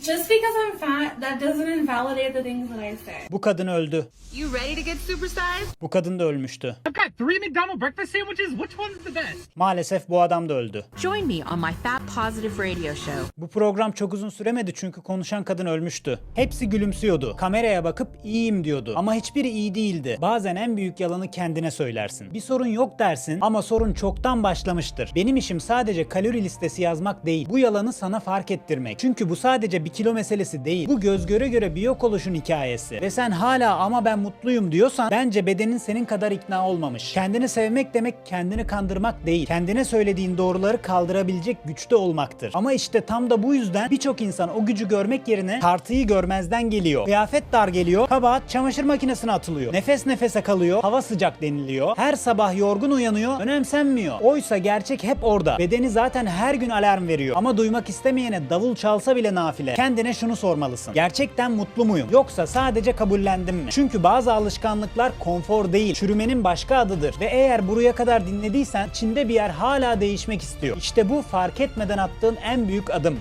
Just because I'm fat, that doesn't invalidate the things that I say. Bu kadın öldü. You ready to get supersized? Bu kadın da ölmüştü. Three McDonald breakfast sandwiches. Which one's the best? Maalesef bu adam da öldü. Join me on my Fat Positive radio show. Bu program çok uzun süremedi çünkü konuşan kadın ölmüştü. Hepsi gülümsüyordu. Kameraya bakıp iyiyim diyordu. Ama hiçbiri iyi değildi. Bazen en büyük yalanı kendine söylersin. Bir sorun yok dersin ama sorun çoktan başlamıştır. Benim işim sadece kalori listesi yazmak değil. Bu yalanı sana fark ettirmek. Çünkü bu sadece bir kilo meselesi değil. Bu göz göre göre bir yok oluşun hikayesi. Ve sen hala ama ben mutluyum diyorsan bence bedenin senin kadar ikna olmamış. Kendini sevmek demek kendini kandırmak değil. Kendine söylediğin doğruları kaldırabilecek güçte olmaktır. Ama işte tam da bu yüzden birçok insan o gücü görmek yerine tartıyı görmezden geliyor. Kıyafet dar geliyor, kabahat çamaşır makinesine atılıyor. Nefes nefese kalıyor, hava sıcak deniliyor. Her sabah yorgun uyanıyor, önemsenmiyor. Oysa gerçek hep orada. Bedeni zaten her gün alarm veriyor. Ama duymak istemeyene davul çalsa bile nafile. Kendine şunu sormalısın. Gerçekten mutlu muyum? Yoksa sadece kabullendim mi? Çünkü bazı alışkanlıklar konfor değil, çürümenin başka adıdır. Ve eğer buraya kadar dinlediysen içinde bir yer hala değişmek istiyor. İşte bu fark etmeden attığın en büyük adım.